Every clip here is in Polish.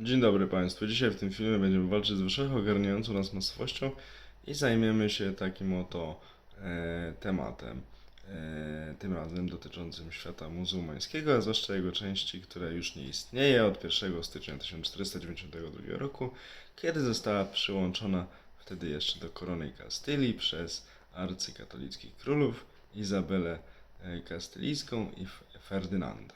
Dzień dobry Państwu. Dzisiaj w tym filmie będziemy walczyć z wszech ogarniającą nas masowością i zajmiemy się takim oto e, tematem, e, tym razem dotyczącym świata muzułmańskiego, a zwłaszcza jego części, która już nie istnieje od 1 stycznia 1492 roku, kiedy została przyłączona wtedy jeszcze do korony Kastylii przez arcykatolickich królów Izabelę e, Kastylijską i Ferdynanda.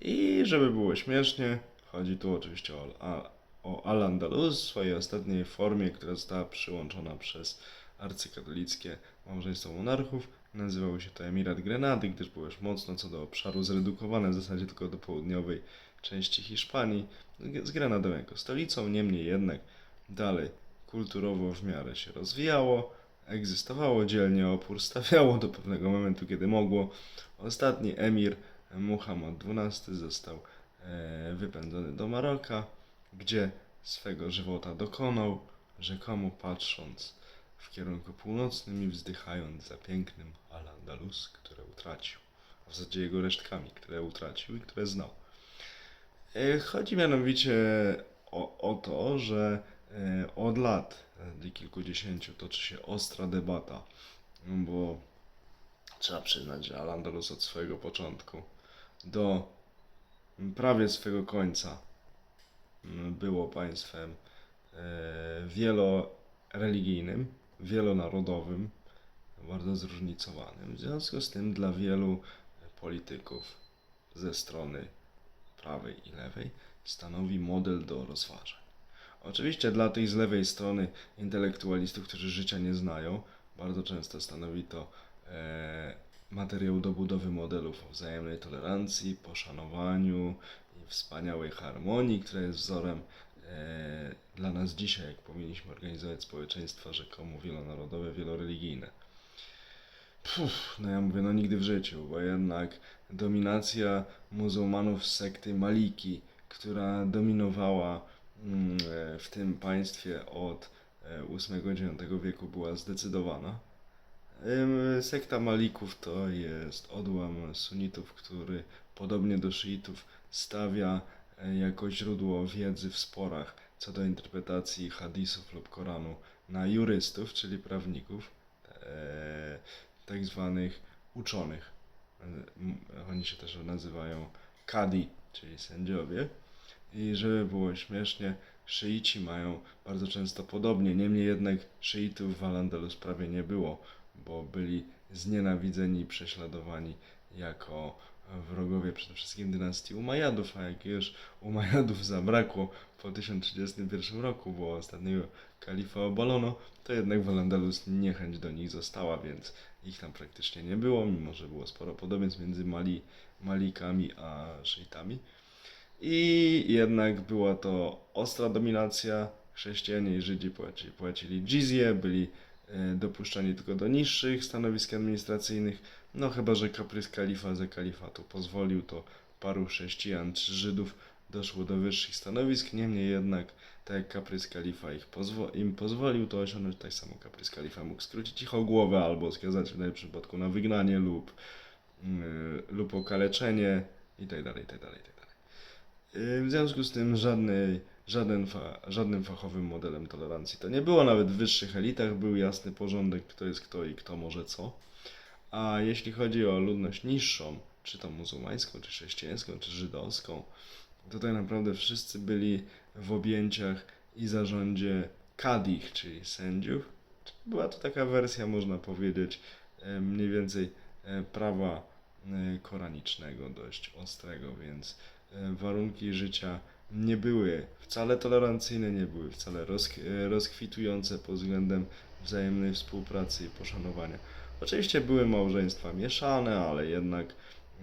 I żeby było śmiesznie, chodzi tu oczywiście o, a, o Al-Andalus w swojej ostatniej formie, która została przyłączona przez arcykatolickie małżeństwo monarchów. Nazywało się to Emirat Grenady, gdyż było już mocno co do obszaru zredukowane w zasadzie tylko do południowej części Hiszpanii, z Grenadą jako stolicą. Niemniej jednak dalej kulturowo w miarę się rozwijało, egzystowało dzielnie, opór stawiało do pewnego momentu, kiedy mogło. Ostatni emir Muhammad XII został wypędzony do Maroka, gdzie swego żywota dokonał, rzekomo patrząc w kierunku północnym i wzdychając za pięknym Al-Andalus, które utracił. A w zasadzie jego resztkami, które utracił i które znał. E, Chodzi mianowicie o, o to, że e, od lat, e, kilkudziesięciu, toczy się ostra debata, bo trzeba przyznać, że Al-Andalus od swojego początku do prawie swego końca mm, było państwem e, wieloreligijnym, wielonarodowym, bardzo zróżnicowanym. W związku z tym dla wielu polityków ze strony prawej i lewej stanowi model do rozważań. Oczywiście dla tych z lewej strony intelektualistów, którzy życia nie znają, bardzo często stanowi to e, materiał do budowy modelów o wzajemnej tolerancji, poszanowaniu i wspaniałej harmonii, która jest wzorem e, dla nas dzisiaj, jak powinniśmy organizować społeczeństwa rzekomo wielonarodowe, wieloreligijne. Puf, no ja mówię, no nigdy w życiu, bo jednak dominacja muzułmanów sekty Maliki, która dominowała mm, e, w tym państwie od e, VIII-IX wieku była zdecydowana. Sekta Malików to jest odłam sunnitów, który podobnie do szyitów stawia e, jako źródło wiedzy w sporach co do interpretacji hadisów lub Koranu na jurystów, czyli prawników, e, tak zwanych uczonych. E, Oni się też nazywają kadi, czyli sędziowie. I żeby było śmiesznie, szyici mają bardzo często podobnie. Niemniej jednak szyitów w Al-Andalus prawie nie było, bo byli znienawidzeni i prześladowani jako wrogowie przede wszystkim dynastii Umajadów, a jak już Umajadów zabrakło po 1031 roku, bo ostatniego kalifa obalono, to jednak w Al-Andalus niechęć do nich została, więc ich tam praktycznie nie było, mimo że było sporo podobieństw między Mali, Malikami a szyitami. I jednak była to ostra dominacja. Chrześcijanie i Żydzi płacili, płacili dżizję, byli e, dopuszczani tylko do niższych stanowisk administracyjnych. No chyba, że kaprys kalifa ze kalifatu pozwolił, to paru chrześcijan czy Żydów doszło do wyższych stanowisk. Niemniej jednak, tak jak kaprys kalifa ich pozwo- im pozwolił to osiągnąć, tak samo kaprys kalifa mógł skrócić ich o głowę albo skazać w najlepszym przypadku na wygnanie lub, yy, lub okaleczenie itd. itd., itd. Yy, W związku z tym żadnej, żaden fa, żadnym fachowym modelem tolerancji to nie było. Nawet w wyższych elitach był jasny porządek, kto jest kto i kto może co. A jeśli chodzi o ludność niższą, czy to muzułmańską, czy chrześcijańską, czy żydowską, to tak naprawdę wszyscy byli w objęciach i zarządzie kadich, czyli sędziów. Była to taka wersja, można powiedzieć, e, mniej więcej e, prawa e, koranicznego, dość ostrego, więc warunki życia nie były wcale tolerancyjne, nie były wcale e, rozkwitujące pod względem wzajemnej współpracy i poszanowania. Oczywiście były małżeństwa mieszane, ale jednak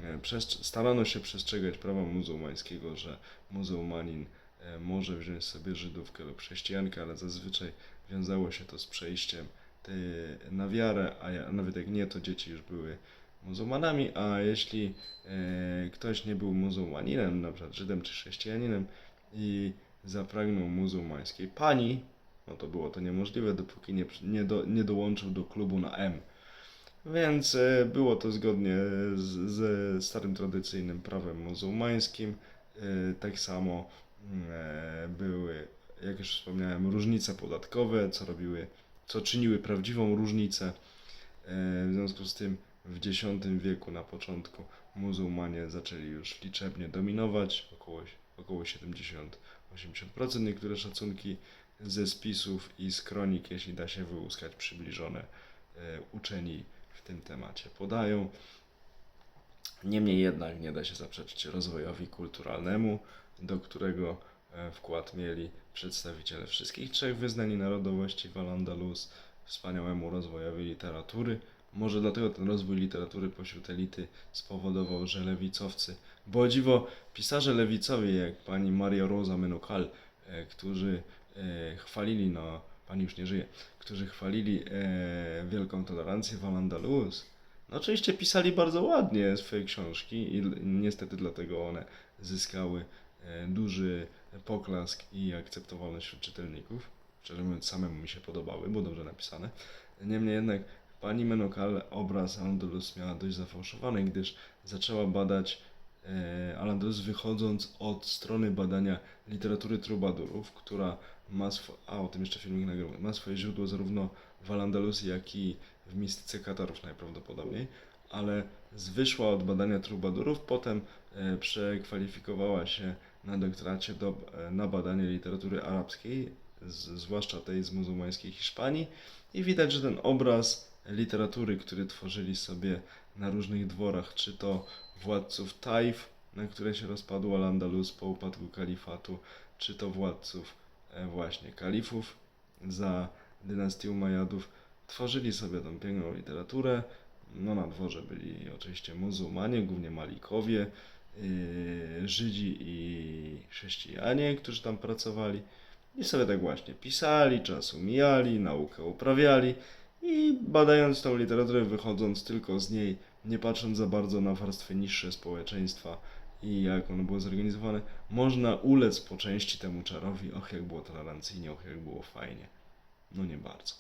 e, starano się przestrzegać prawa muzułmańskiego, że muzułmanin e, może wziąć sobie Żydówkę lub chrześcijankę, ale zazwyczaj wiązało się to z przejściem na wiarę, a nawet jak nie, to dzieci już były muzułmanami, a jeśli e, ktoś nie był muzułmaninem, na przykład Żydem czy chrześcijaninem i zapragnął muzułmańskiej pani, no to było to niemożliwe, dopóki nie, nie, do, nie dołączył do klubu na M. Więc e, było to zgodnie ze starym tradycyjnym prawem muzułmańskim. E, Tak samo e, były, jak już wspomniałem, różnice podatkowe, co robiły, co czyniły prawdziwą różnicę. W związku z tym w X wieku na początku muzułmanie zaczęli już liczebnie dominować, około, około 70-80%. Niektóre szacunki ze spisów i z kronik, jeśli da się wyłuskać, przybliżone e, uczeni w tym temacie podają. Niemniej jednak nie da się zaprzeczyć rozwojowi kulturalnemu, do którego e, wkład mieli przedstawiciele wszystkich trzech wyznań narodowości w Al-Andalus, wspaniałemu rozwojowi literatury. Może dlatego ten rozwój literatury pośród elity spowodował, że lewicowcy, bo dziwo pisarze lewicowi jak pani Maria Rosa Menokal, e, którzy e, chwalili, no pani już nie żyje, którzy chwalili e, wielką tolerancję w Al-Andalus, no oczywiście pisali bardzo ładnie swoje książki i niestety dlatego one zyskały e, duży poklask i akceptowalność wśród czytelników. Szczerze mówiąc, samemu mi się podobały, bo dobrze napisane. Niemniej jednak pani Menokal obraz Al-Andalus miała dość zafałszowany, gdyż zaczęła badać e, Al-Andalus wychodząc od strony badania literatury trubadurów, która ma swo- a o tym jeszcze filmik nagramy, ma swoje źródło zarówno w Al-Andalus, jak i w mistyce Katarów najprawdopodobniej, ale wyszła od badania trubadurów, potem e, przekwalifikowała się na doktoracie do, e, na badanie literatury arabskiej, z, zwłaszcza tej z muzułmańskiej Hiszpanii i widać, że ten obraz literatury, który tworzyli sobie na różnych dworach, czy to władców Taif, na które się rozpadł Al-Andalus po upadku kalifatu, czy to władców e, właśnie kalifów za dynastii Umajadów, tworzyli sobie tą piękną literaturę. No na dworze byli oczywiście muzułmanie, głównie Malikowie, yy, Żydzi i chrześcijanie, którzy tam pracowali. I sobie tak właśnie pisali, czas umijali, naukę uprawiali i badając tą literaturę, wychodząc tylko z niej, nie patrząc za bardzo na warstwy niższe społeczeństwa i jak ono było zorganizowane, można ulec po części temu czarowi, och jak było tolerancyjnie, och jak było fajnie. No nie bardzo.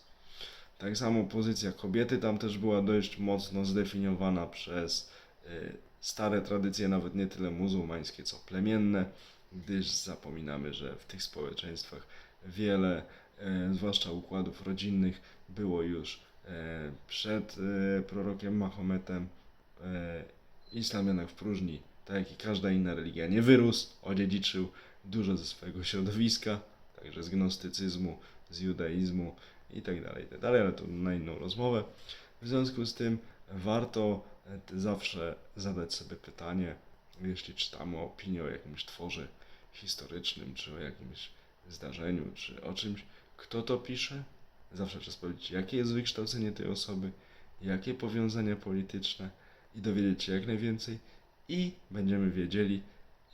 Tak samo pozycja kobiety tam też była dość mocno zdefiniowana przez y, stare tradycje, nawet nie tyle muzułmańskie, co plemienne, gdyż zapominamy, że w tych społeczeństwach wiele, e, zwłaszcza układów rodzinnych, było już e, przed e, prorokiem Mahometem. E, islam jednak w próżni, tak jak i każda inna religia, nie wyrósł, odziedziczył dużo ze swojego środowiska, także z gnostycyzmu, z judaizmu i tak dalej, i tak ale to na inną rozmowę. W związku z tym warto zawsze zadać sobie pytanie, jeśli czytamy opinię o jakimś tworze historycznym, czy o jakimś zdarzeniu, czy o czymś, kto to pisze? Zawsze trzeba sprawdzić, jakie jest wykształcenie tej osoby, jakie powiązania polityczne i dowiedzieć się jak najwięcej i będziemy wiedzieli,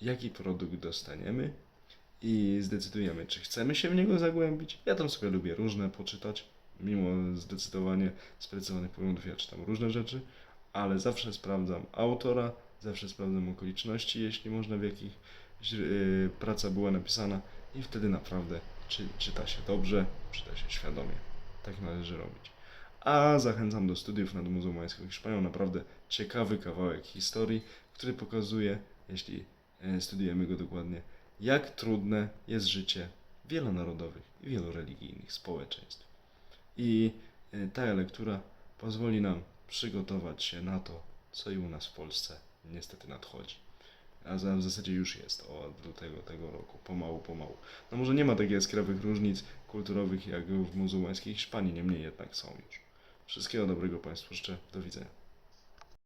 jaki produkt dostaniemy i zdecydujemy, czy chcemy się w niego zagłębić. Ja tam sobie lubię różne poczytać, mimo zdecydowanie sprecyzowanych poglądów, ja czytam różne rzeczy, ale zawsze sprawdzam autora, zawsze sprawdzam okoliczności, jeśli można, w jakich yy, praca była napisana i wtedy naprawdę czy, czyta się dobrze, czyta się świadomie. Tak należy robić. A zachęcam do studiów nad muzułmańską Hiszpanią. Naprawdę ciekawy kawałek historii, który pokazuje, jeśli e, studiujemy go dokładnie, jak trudne jest życie wielonarodowych i wieloreligijnych społeczeństw. I e, ta lektura pozwoli nam przygotować się na to, co i u nas w Polsce niestety nadchodzi. A w zasadzie już jest od lutego tego roku, pomału, pomału. No może nie ma takich jaskrawych różnic kulturowych jak w muzułmańskiej Hiszpanii, niemniej jednak są już. Wszystkiego dobrego Państwu życzę, do widzenia.